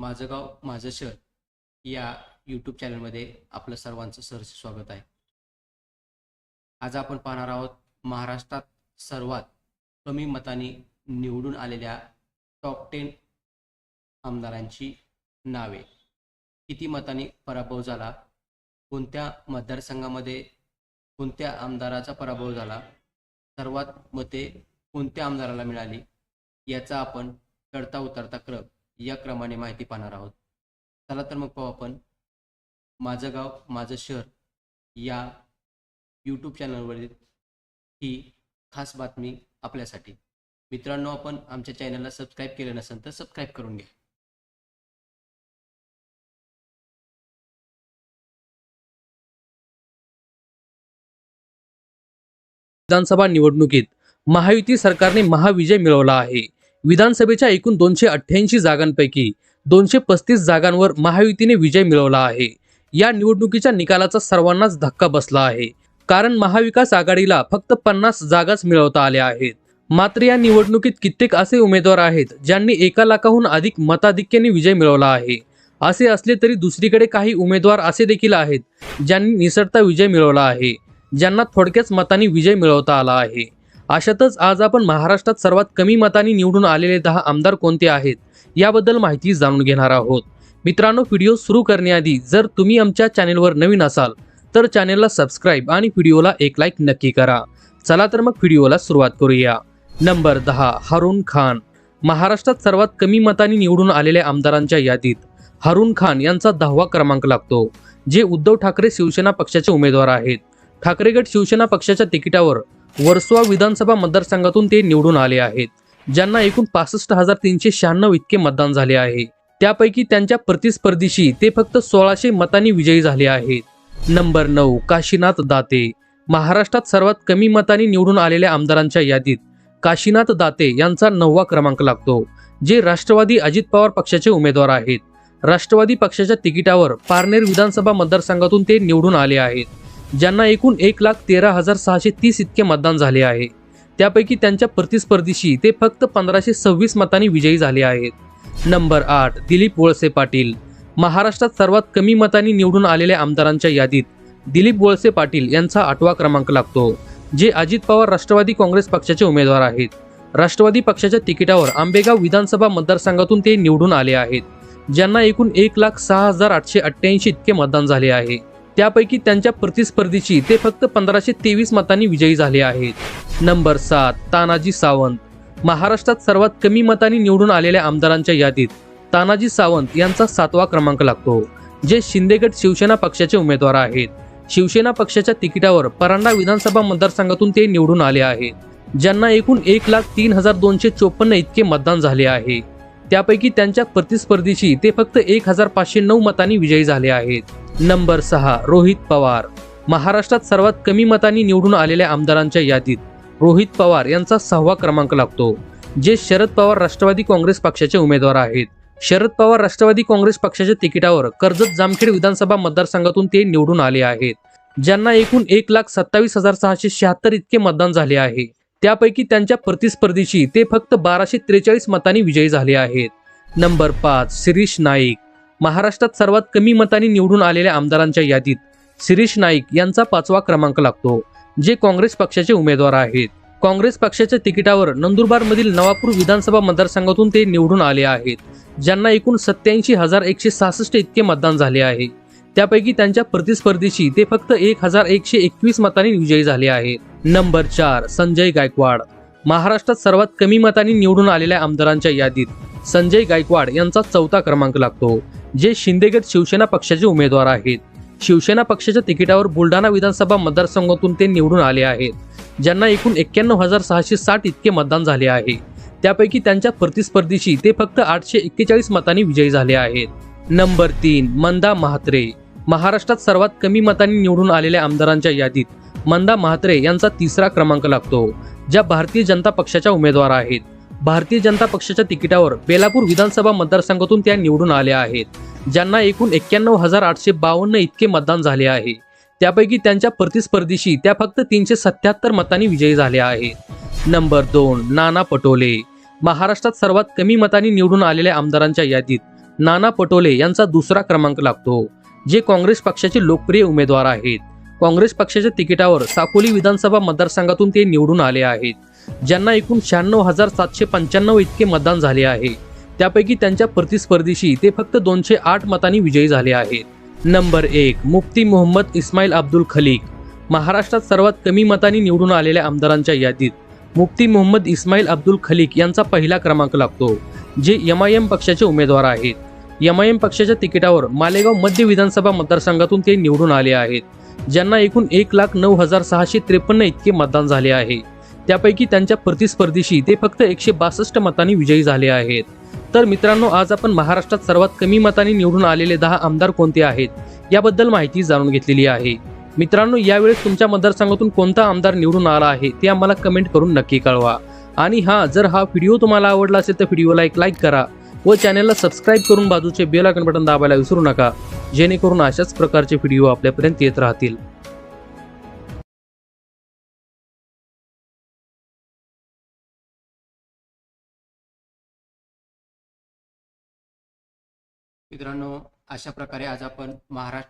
माझं गाव माझं शहर या यूट्यूब चॅनलमध्ये आपलं सर्वांचं सहर्ष स्वागत आहे. आज आपण पाहणार आहोत महाराष्ट्रात सर्वात कमी मतांनी निवडून आलेल्या टॉप टेन आमदारांची नावे. किती मतांनी पराभव झाला? कोणत्या मतदारसंघामध्ये कोणत्या आमदाराचा पराभव झाला? सर्वात मते कोणत्या आमदाराला मिळाली? याचा आपण चढता उतरता क्रम या क्रमाने माहिती पाहणार आहोत. चला तर मग पाहू आपण. माझं गाव माझं शहर या यूट्यूब चॅनलवरील ही खास बातमी आपल्यासाठी. मित्रांनो आपण आमच्या चॅनलला सबस्क्राईब केलं नसेल तर सबस्क्राईब करून घ्या. विधानसभा निवडणुकीत महायुती सरकारने महाविजय मिळवला आहे. विधानसभेच्या एकूण दोनशे अठ्ठ्याऐंशी जागांपैकी दोनशे पस्तीस जागांवर महायुतीने विजय मिळवला आहे. या निवडणुकीच्या निकालाचा सर्वांनाच धक्का बसला आहे. कारण महाविकास आघाडीला फक्त पन्नास जागाच मिळवता आल्या आहेत. मात्र या निवडणुकीत कित्येक असे उमेदवार आहेत ज्यांनी एका लाखाहून अधिक मताधिक्याने विजय मिळवला आहे. असे असले तरी दुसरीकडे काही उमेदवार असे देखील आहेत ज्यांनी निसरता विजय मिळवला आहे ज्यांना थोडक्याच मतांनी विजय मिळवता आला आहे. अशातच आज आपण महाराष्ट्रात सर्वात कमी मतांनी निवडून आलेले दहा आमदार कोणते आहेत याबद्दल माहिती जाणून घेणार आहोत. मित्रांनो व्हिडिओ सुरू करण्याआधी जर तुम्ही आमच्या चॅनेलवर नवीन असाल तर चॅनेलला सबस्क्राईब आणि व्हिडिओला एक लाईक नक्की करा. चला तर मग व्हिडिओला सुरुवात करूया. नंबर दहा हरुण खान. महाराष्ट्रात सर्वात कमी मतांनी निवडून आलेल्या आमदारांच्या यादीत हरुण खान यांचा दहावा क्रमांक लागतो जे उद्धव ठाकरे शिवसेना पक्षाचे उमेदवार आहेत. ठाकरे गट शिवसेना पक्षाच्या तिकिटावर वर्सोवा विधानसभा मतदारसंघातून ते निवडून आले आहेत ज्यांना एकूण पासष्ट हजार तीनशे शहाण्णव इतके मतदान झाले आहे. त्यापैकी त्यांच्या प्रतिस्पर्धीशी ते फक्त सोळाशे मतांनी विजयी झाले आहेत. नंबर नऊ काशीनाथ दाते. महाराष्ट्रात सर्वात कमी मतांनी निवडून आलेल्या आमदारांच्या यादीत काशीनाथ दाते यांचा नववा क्रमांक लागतो जे राष्ट्रवादी अजित पवार पक्षाचे उमेदवार आहेत. राष्ट्रवादी पक्षाच्या तिकिटावर पारनेर विधानसभा मतदारसंघातून ते निवडून आले आहेत. ज्यांना एकूण एक लाख तेरा हजार सहाशे तीस इतके मतदान झाले आहे. त्यापैकी त्यांच्या प्रतिस्पर्धीशी ते फक्त पंधराशे सव्वीस मतांनी विजयी झाले आहेत. नंबर आठ दिलीप वळसे पाटील. महाराष्ट्रात सर्वात कमी मतांनी निवडून आलेल्या आमदारांच्या यादीत दिलीप वळसे पाटील यांचा आठवा क्रमांक लागतो जे अजित पवार राष्ट्रवादी काँग्रेस पक्षाचे उमेदवार आहेत. राष्ट्रवादी पक्षाच्या तिकिटावर आंबेगाव विधानसभा मतदारसंघातून ते निवडून आले आहेत ज्यांना एकूण एक लाख सहा हजार आठशे अठ्ठ्याऐंशी इतके मतदान झाले आहे. त्यापैकी त्यांच्या प्रतिस्पर्धीशी ते फक्त पंधराशे तेवीस मतांनी विजयी झाले आहेत. नंबर सात तानाजी सावंत. महाराष्ट्रात सर्वात कमी मतांनी निवडून आलेल्या आमदारांच्या यादीत तानाजी सावंत यांचा सातवा क्रमांक लागतो जे शिंदेगड शिवसेना पक्षाचे उमेदवार आहेत. शिवसेना पक्षाच्या तिकिटावर परांडा विधानसभा मतदारसंघातून ते निवडून आले आहेत. ज्यांना एकूण एक लाख तीन हजार दोनशे चोपन्न इतके मतदान झाले आहे. त्यापैकी त्यांच्या प्रतिस्पर्धीशी ते फक्त एक हजार पाचशे नऊ मतांनी विजयी झाले आहेत. नंबर सहा रोहित पवार. महाराष्ट्रात सर्वात कमी मतांनी निवडून आलेल्या आमदारांच्या यादीत रोहित पवार यांचा सहावा क्रमांक लागतो जे शरद पवार राष्ट्रवादी काँग्रेस पक्षाचे उमेदवार आहेत. शरद पवार राष्ट्रवादी काँग्रेस पक्षाच्या तिकिटावर कर्जत जामखेड विधानसभा मतदारसंघातून ते निवडून आले आहेत. ज्यांना एकूण एक लाख सत्तावीस हजार सहाशे शहात्तर इतके मतदान झाले आहे. त्यापैकी त्यांच्या प्रतिस्पर्धीशी ते फक्त बाराशे त्रेचाळीस मतांनी विजयी झाले आहेत. नंबर पाच शिरीष नाईक. महाराष्ट्रात सर्वात कमी मतांनी निवडून आलेल्या आमदारांच्या यादीत शिरीष नाईक यांचा पाचवा क्रमांक लागतो जे काँग्रेस पक्षाचे उमेदवार आहेत. काँग्रेस पक्षाच्या तिकिटावर नंदुरबारमधील नवापूर विधानसभा मतदारसंघातून ते निवडून आले आहेत ज्यांना एकूण सत्याऐंशी हजार एकशे सहासष्ट इतके मतदान झाले आहे. त्यापैकी त्यांच्या प्रतिस्पर्धीशी ते फक्त एक हजार एकशे एकवीस मतांनी विजयी झाले आहेत. नंबर चार संजय गायकवाड. महाराष्ट्रात सर्वात कमी मतांनी निवडून आलेल्या आमदारांच्या यादीत संजय गायकवाड यांचा चौथा क्रमांक लागतो जे शिंदेगड शिवसेना पक्षाचे उमेदवार आहेत. शिवसेना पक्षाच्या तिकिटावर बुलढाणा विधानसभा मतदारसंघातून ते निवडून आले आहेत. ज्यांना एकूण एक्क्याण्णव हजार सहाशे साठ इतके मतदान झाले आहे. त्यापैकी त्यांच्या प्रतिस्पर्धीशी ते फक्त आठशे एक्केचाळीस मतांनी विजयी झाले आहेत. नंबर तीन मंदा म्हात्रे. महाराष्ट्रात सर्वात कमी मतांनी निवडून आलेल्या आमदारांच्या यादीत मंदा म्हात्रे यांचा तिसरा क्रमांक लागतो ज्या भारतीय जनता पक्षाच्या उमेदवार आहेत. भारतीय जनता पक्षाच्या तिकिटावर बेलापूर विधानसभा मतदारसंघातून त्या निवडून आल्या आहेत. ज्यांना एकूण एक्क्याण्णव हजार आठशे बावन्न इतके मतदान झाले आहे. त्यापैकी त्यांच्या प्रतिस्पर्धीशी त्या फक्त तीनशे सत्याहत्तर मतांनी विजयी झाल्या आहेत. नंबर दोन नाना पटोले. महाराष्ट्रात सर्वात कमी मतांनी निवडून आलेल्या आमदारांच्या यादीत नाना पटोले यांचा दुसरा क्रमांक लागतो जे काँग्रेस पक्षाचे लोकप्रिय उमेदवार आहेत. काँग्रेस पक्षाच्या तिकिटावर साकोली विधानसभा मतदारसंघातून ते निवडून आले आहेत. ज्यांना एकूण शहाण्णव हजार सातशे पंच्याण्णव इतके मतदान झाले आहे. त्यापैकी त्यांच्या प्रतिस्पर्धीशी ते फक्त दोनशे आठ मतांनी विजयी झाले आहेत. नंबर एक मुफ्ती मोहम्मद इस्माईल अब्दुल खलीक. महाराष्ट्रात सर्वात कमी मतांनी निवडून आलेल्या आमदारांच्या यादीत मुफ्ती मोहम्मद इस्माईल अब्दुल खलीक यांचा पहिला क्रमांक लागतो जे एम आय एम पक्षाचे उमेदवार आहेत. एम आय एम पक्षाच्या तिकिटावर मालेगाव मध्य विधानसभा मतदारसंघातून ते निवडून आले आहेत. ज्यांना एकूण एक लाख नऊ हजार सहाशे त्रेपन्न इतके मतदान झाले आहे. त्यापैकी त्यांच्या प्रतिस्पर्धीशी ते फक्त एकशे बासष्ट मतांनी विजयी झाले आहेत. तर मित्रांनो आज आपण महाराष्ट्रात सर्वात कमी मतांनी निवडून आलेले दहा आमदार कोणते आहेत याबद्दल माहिती जाणून घेतलेली आहे. मित्रांनो यावेळेस तुमच्या मतदारसंघातून कोणता आमदार निवडून आला आहे ते आम्हाला कमेंट करून नक्की कळवा. आणि हा जर हा व्हिडिओ तुम्हाला आवडला असेल तर व्हिडिओला एक लाईक करा. व चॅनलला सबस्क्राईब करून बाजूचे बेल आयकॉन बटन दाबायला विसरू नका जेणेकरून अशाच प्रकारचे व्हिडिओ आपल्यापर्यंत येत राहतील. मित्रांनो अशा प्रकारे आज आपण महाराष्ट्र